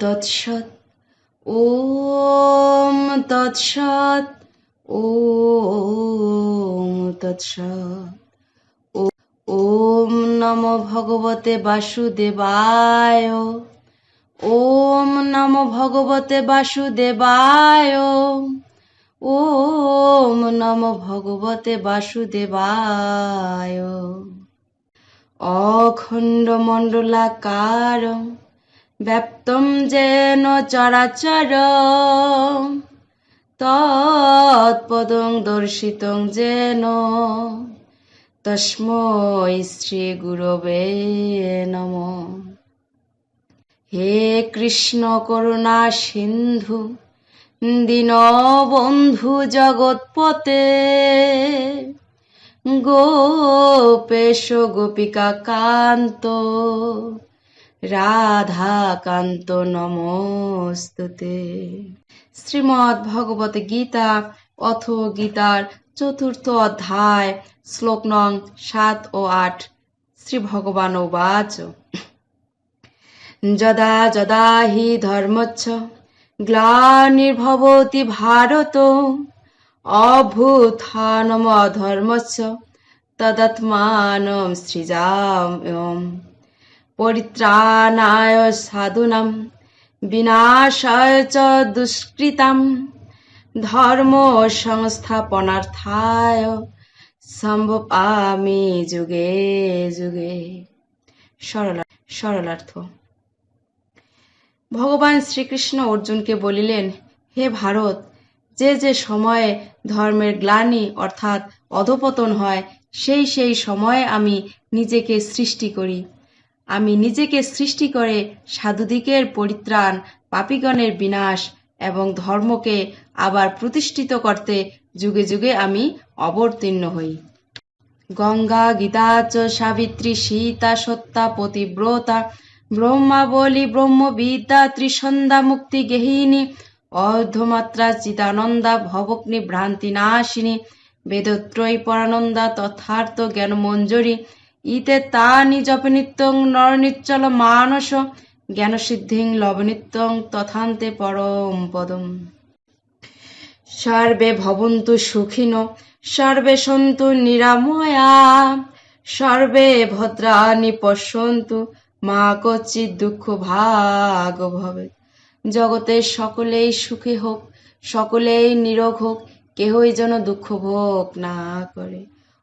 তৎসৎ, ওম তৎসৎ ওম তৎসৎ। ওম নম ভগবতে বাসুদেবায়, ওম নম ভগবতে বাসুদেবায়, ওম নম ভগবতে বাসুদেবায়। অখণ্ডমণ্ডলাকার ব্যপ্তম যেন চরাচর। তৎপদং দর্শিতং যেন। তস্মৈ শ্রী গুরবে নম। হে কৃষ্ণ করুণা সিন্ধু, দীনবন্ধু জগৎপতে। গোপেশ গোপিকা কান্ত রাধা কান্ত নমস্তুতে। শ্রীমদ্ ভগবত গীতা অথ গীতার চতুর্থ অধ্যায়, শ্লোক নং সাত ও আট শ্রী ভগবান উবাচ যদা যদা হি ধর্মচ্ছ, গ্লানির্ভবতি ভারত অভ্যুত্থানম অধর্মস্য তদাত্মানম সৃজাম্যম পরিত্রাণায় সাধুনাম, বিনাশায় চ দুষ্কৃতাম। ধর্ম সংস্থাপনার্থায় সম্ভবামি যুগে যুগে। সরলা, সরলার্থ। ভগবান শ্রীকৃষ্ণ অর্জুনকে বলিলেন, হে ভারত, যে যে সময়ে ধর্মের গ্লানি অর্থাৎ অধপতন হয়, সেই সেই সময়ে আমি নিজেকে সৃষ্টি করি। আমি নিজেকে সৃষ্টি করে সাধুদিকের পরিত্রাণ, পাপিগণের বিনাশ এবং ধর্মকে আবার প্রতিষ্ঠিত করতে যুগে যুগে আমি অবতীর্ণ হই। গঙ্গা, গীতা চ, সাবিত্রী, সীতা, সত্তা, পতিব্রতা ব্রহ্মাবলী ব্রহ্মবিদ্যা ত্রিসন্ধ্যা, মুক্তি, গেহিনী, অর্ধমাত্রা চিতানন্দা ভবগ্নি, ভ্রান্তি, নাশিনী, বেদত্রয়ী, পরানন্দা, তথার্থ জ্ঞান মঞ্জুরি ইতে তানি জপনিত্যং নরনিচ্চল মানস জ্ঞানসিদ্ধিং লবনিত্যং তথান্তে পরম পদম। সর্বে ভবন্তু সুখিন, সর্বে সন্তু নিরাময়া, সর্বে ভদ্রাণি পশ্যন্তু, মা কচিৎ দুঃখ ভাগ ভবে। জগতের সকলেই সুখী হোক, সকলেই নিরোগ হোক, কেহই যেন দুঃখ ভোগ না করে।